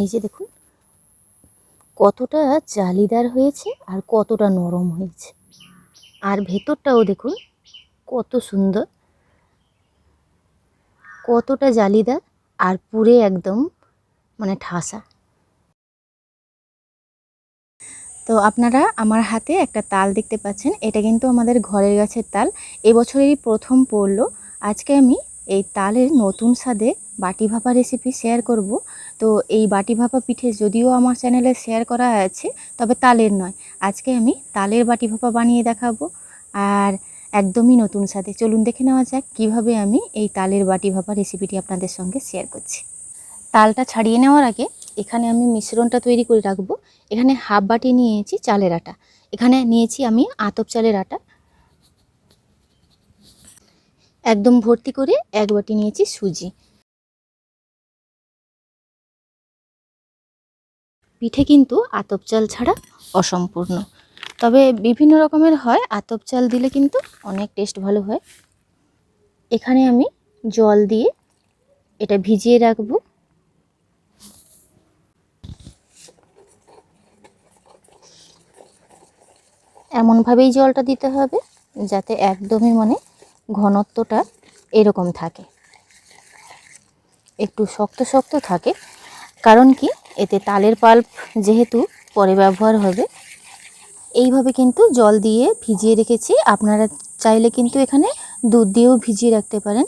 এই যে দেখুন, কতটা জালিদার হয়েছে আর কতটা নরম হয়েছে। আর ভেতরটাও দেখুন, কত সুন্দর, কতটা জালিদার আর পুরে একদম মানে ঠাসা। তো আপনারা আমার হাতে একটা তাল দেখতে পাচ্ছেন, এটা কিন্তু আমাদের ঘরের গাছের তাল। এবছরেরই প্রথম পড়ল, আজকে আমি এই তালের নতুন স্বাদে বাটি ভাপা রেসিপি শেয়ার করব। তো এই বাটি ভাপা পিঠে যদিও আমার চ্যানেলে শেয়ার করা আছে, তবে তালের নয়। আজকে আমি তালের বাটি ভাপা বানিয়ে দেখাবো। আর একদমই নতুন স্বাদে। চলুন দেখে নেওয়া যাক কীভাবে আমি এই তালের বাটি ভাপা রেসিপিটি আপনাদের সঙ্গে শেয়ার করছি। তালটা ছাড়িয়ে নেওয়ার আগে এখানে আমি মিশ্রণটা তৈরি করে রাখব। এখানে হাফ বাটি নিয়েছি চালের আটা। এখানে নিয়েছি আমি আতপ চালের আটা। একদম ভর্তি করে এক বাটি নিয়েছি সুজি। পিঠে কিন্তু আতপ চাল ছাড়া অসম্পূর্ণ। তবে বিভিন্ন রকমের হয়, আতপ চাল দিলে কিন্তু অনেক টেস্ট ভালো হয়। এখানে আমি জল দিয়ে এটা ভিজিয়ে রাখব। এমনভাবেই জলটা দিতে হবে যাতে একদমই মানে ঘনত্বটা এরকম থাকে। একটু শক্ত শক্ত থাকে, কারণ কি এতে তালের পাল্প যেহেতু পরে ব্যবহার হবে, এইভাবে কিন্তু জল দিয়ে ভিজিয়ে রেখেছি। আপনারা চাইলে কিন্তু এখানে দুধ দিয়েও ভিজিয়ে রাখতে পারেন।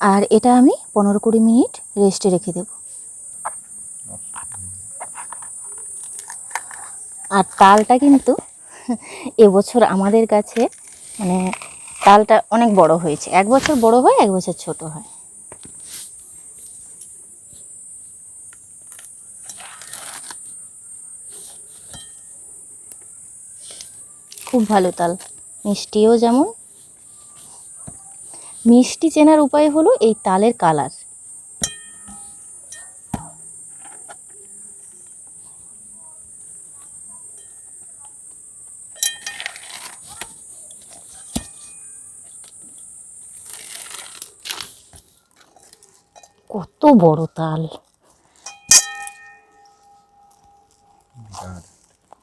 আর এটা আমি পনেরো কুড়ি মিনিট রেস্টে রেখে দেব। আর তালটা কিন্তু এবছর আমাদের কাছে মানে তালটা অনেক বড় হয়েছে। এক বছর বড় হয়, এক বছর ছোট হয়। খুব ভালো তাল। মিষ্টিও যেমন। মিষ্টি চেনার উপায় হলো এই তালের কালার। কত বড় তাল।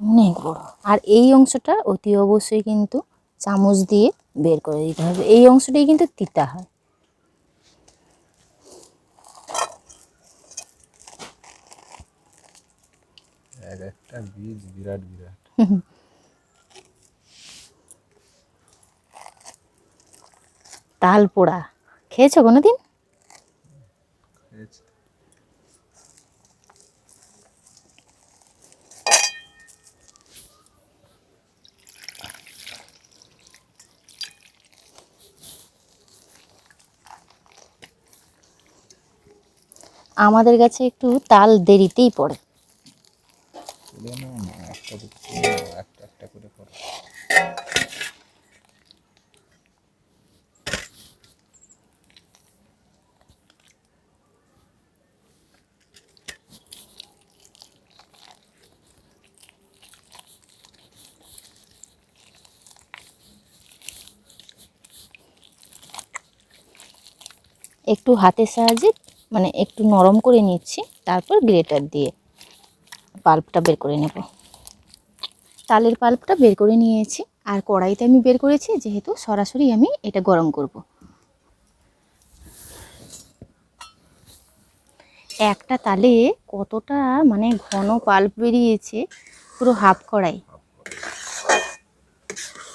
অনেক বড়। আর এই অংশটা অতি অবশ্যই কিন্তু চামচ দিয়ে বের করে দিতে হবে। এই অংশটাই কিন্তু তিতা হয়। একটা বীজ বিরাট বিরাট। তাল পোড়া। খেয়েছো কোনোদিন খেয়েছি তো। আমাদের কাছে একটু তাল দেরিতেই পড়ে। একটু হাতের সাহায্যে মানে একটু নরম করে নিচ্ছি, তারপর গ্রেটার দিয়ে পাল্পটা বের করে নেব। তালের পাল্পটা বের করে নিয়েছি, আর কড়াইতে আমি বের করেছি, যেহেতু সরাসরি আমি এটা গরম করব। একটা তালে কতটা মানে ঘন পাল্প বেরিয়েছে, পুরো হাফ কড়াই।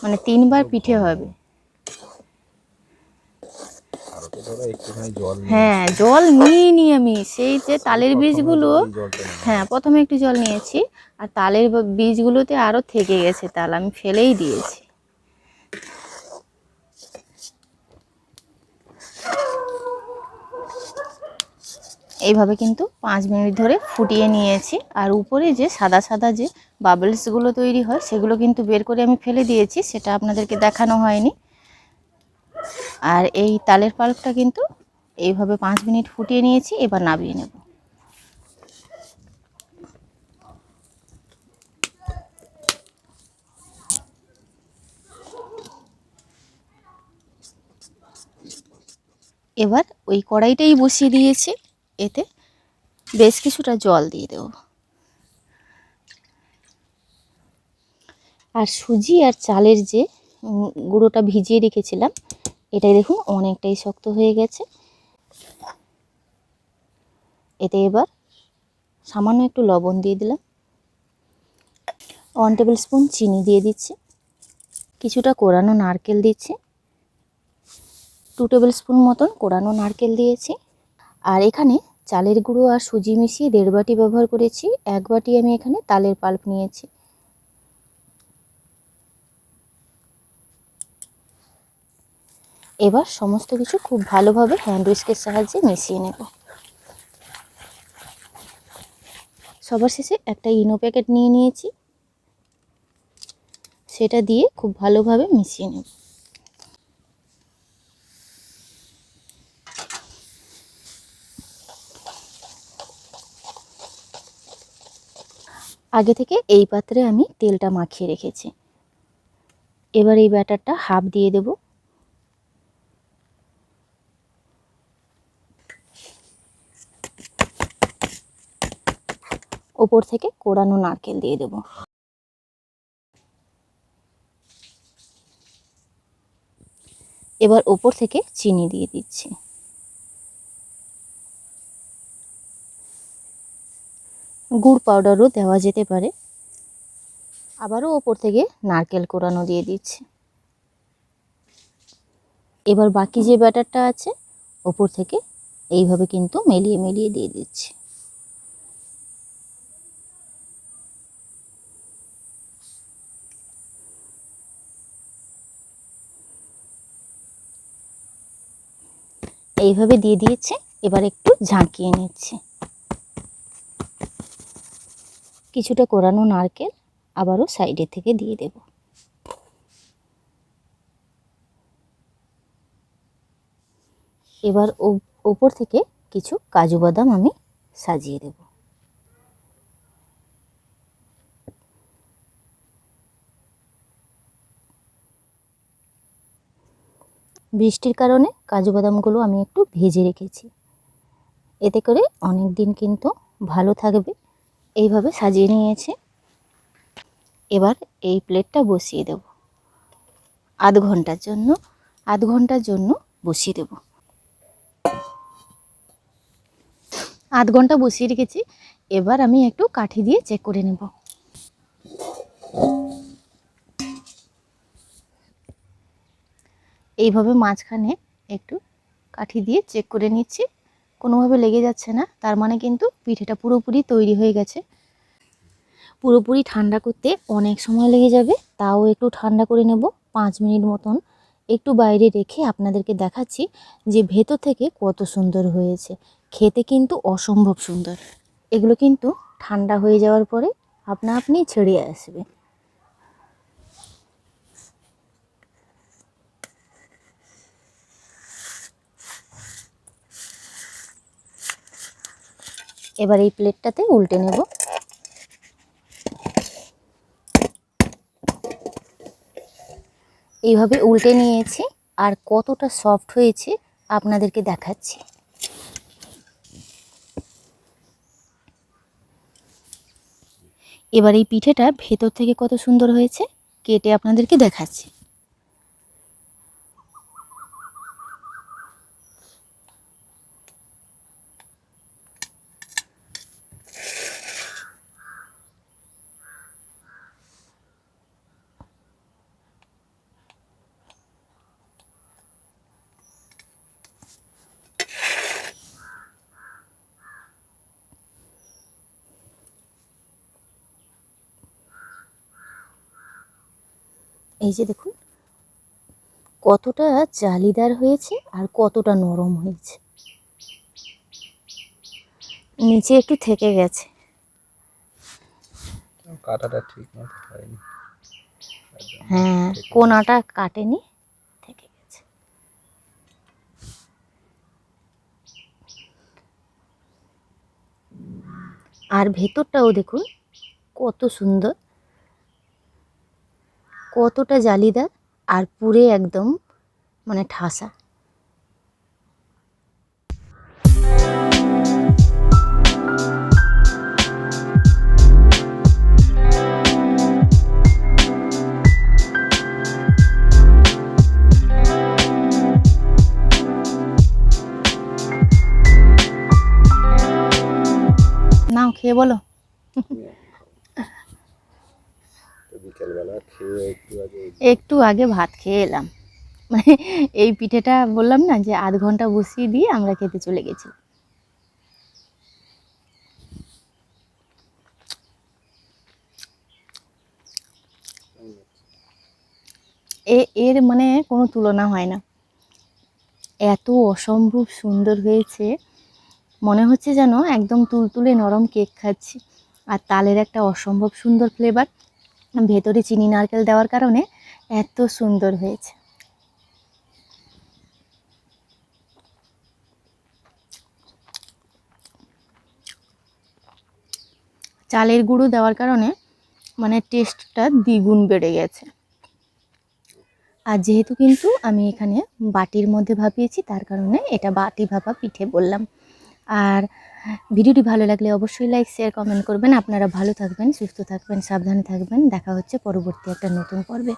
মানে তিনবার পিঠে হবে। একটুখানি জল নিয়ে হ্যাঁ জল নিইনি আমি। সেই যে তালের বীজগুলো। হ্যাঁ প্রথমে একটু জল নিয়েছি। আর তালের বীজগুলোতে আরও থেকে গেছে তাল আমি ফেলেই দিয়েছি। এইভাবে কিন্তু পাঁচ মিনিট ধরে ফুটিয়ে নিয়েছি। আর উপরে যে সাদা সাদা যে বাবলসগুলো তৈরি হয় সেগুলো কিন্তু বের করে আমি ফেলে দিয়েছি। সেটা আপনাদেরকে দেখানো হয়নি। আর এই তালের পাল্পটা কিন্তু এইভাবে পাঁচ মিনিট ফুটিয়ে নিয়েছি, এবার নামিয়ে নেব। এবার ওই কড়াইটাই বসিয়ে দিয়েছি, এতে বেশ কিছুটা জল দিয়ে দেব। আর সুজি আর চালের যে গুঁড়োটা ভিজিয়ে রেখেছিলাম। এটাই দেখুন, অনেকটাই শক্ত হয়ে গেছে। এতে এবার সামান্য একটু লবণ দিয়ে দিলাম। ওয়ান টেবিল স্পুন চিনি দিয়ে দিচ্ছি। কিছুটা কোরানো নারকেল দিচ্ছি। টু টেবিল স্পুন মতন কোরানো নারকেল দিয়েছি। আর এখানে চালের গুঁড়ো আর সুজি মিশিয়ে দেড় বাটি ব্যবহার করেছি। এক বাটি আমি এখানে তালের পাল্প নিয়েছি। এবার সমস্ত কিছু খুব ভালোভাবে হ্যান্ড উইস্কের সাহায্যে মিশিয়ে নেব। সবার শেষে একটা ইনো প্যাকেট নিয়ে নিয়েছি। সেটা দিয়ে খুব ভালোভাবে মিশিয়ে নেব। আগে থেকে এই পাত্রে আমি তেলটা মাখিয়ে রেখেছি। এবার এই ব্যাটারটা হাফ দিয়ে দেব। ওপর থেকে কোড়ানো নারকেল দিয়ে দেব। এবার ওপর থেকে চিনি দিয়ে দিচ্ছি। গুড় পাউডারও দেওয়া যেতে পারে। আবারও ওপর থেকে নারকেল কোরানো দিয়ে দিচ্ছি। এবার বাকি যে ব্যাটারটা আছে, ওপর থেকে এইভাবে কিন্তু মেলিয়ে মেলিয়ে দিয়ে দিচ্ছি। এইভাবে দিয়ে দিয়েছে, এবার একটু ঝাঁকিয়ে নিচ্ছে। কিছুটা কোরানো নারকেল আবারও সাইডে থেকে দিয়ে দেব। এবার ওপর থেকে কিছু কাজু বাদাম আমি সাজিয়ে দেব। বৃষ্টির কারণে কাজু বাদামগুলো আমি একটু ভেজে রেখেছি। এতে করে অনেক দিন কিন্তু ভালো থাকবে। এইভাবে সাজিয়ে নিয়েছে। এবার এই প্লেটটা বসিয়ে দেব। আধ ঘণ্টার জন্য, আধ ঘণ্টার জন্য বসিয়ে দেব। আধ ঘণ্টা বসিয়ে রেখেছি। এবার আমি একটু কাঠি দিয়ে চেক করে নেব। এইভাবে মাঝখানে একটু কাঠি দিয়ে চেক করে নিচ্ছি। কোনোভাবে লেগে যাচ্ছে না, তার মানে কিন্তু পিঠেটা পুরোপুরি তৈরি হয়ে গেছে। পুরোপুরি ঠান্ডা করতে অনেক সময় লেগে যাবে, তাও একটু ঠান্ডা করে নেব পাঁচ মিনিট মতন। একটু বাইরে রেখে আপনাদেরকে দেখাচ্ছি যে ভেতর থেকে কত সুন্দর হয়েছে। খেতে কিন্তু অসম্ভব সুন্দর। এগুলো কিন্তু ঠান্ডা হয়ে যাওয়ার পরে আপনা আপনি ছেড়ে আসবে। এবার এই প্লেটটাতে উল্টে নেব। এইভাবে উল্টে নিয়েছি, আর কতটা সফট হয়েছে আপনাদেরকে দেখাচ্ছি। এবার এই পিঠেটা ভেতর থেকে কত সুন্দর হয়েছে, কেটে আপনাদেরকে দেখাচ্ছি। এই যে দেখুন কতটা জালিদার হয়েছে আর কতটা নরম হয়েছে। নিচে একটু থেকে গেছে। কাটাটা ঠিক মতো হয়নি। হ্যাঁ কোনাটা কাটেনি থেকে গেছে। আর ভেতরটাও দেখুন কত সুন্দর। কতটা জালিদার আর পুরে একদম মানে ঠাসা। নাও খেয়ে বলো। একটু আগে ভাত খেয়ে এলাম। মানে এই পিঠেটা বললাম না যে আধ ঘণ্টা বসিয়ে দিয়ে আমরা খেতে চলে গেছি। এ, এর মানে কোনো তুলনা হয় না। এত অসম্ভব সুন্দর হয়েছে। মনে হচ্ছে যেন একদম তুলতুলে নরম কেক খাচ্ছি। আর তালের একটা অসম্ভব সুন্দর ফ্লেভার ভেতরে চিনি, নারকেল দেওয়ার কারণে এত সুন্দর হয়েছে। চালের গুঁড়ো দেওয়ার কারণে মানে টেস্টটা দ্বিগুণ বেড়ে গেছে। আর যেহেতু কিন্তু আমি এখানে বাটির মধ্যে ভাপিয়েছি, তার কারণে এটা বাটি ভাপা পিঠে বললাম। আর ভিডিওটি ভালো লাগলে অবশ্যই লাইক শেয়ার কমেন্ট করবেন। আপনারা ভালো থাকবেন, সুস্থ থাকবেন, সাবধানে থাকবেন। দেখা হচ্ছে পরবর্তী একটা নতুন পর্বে।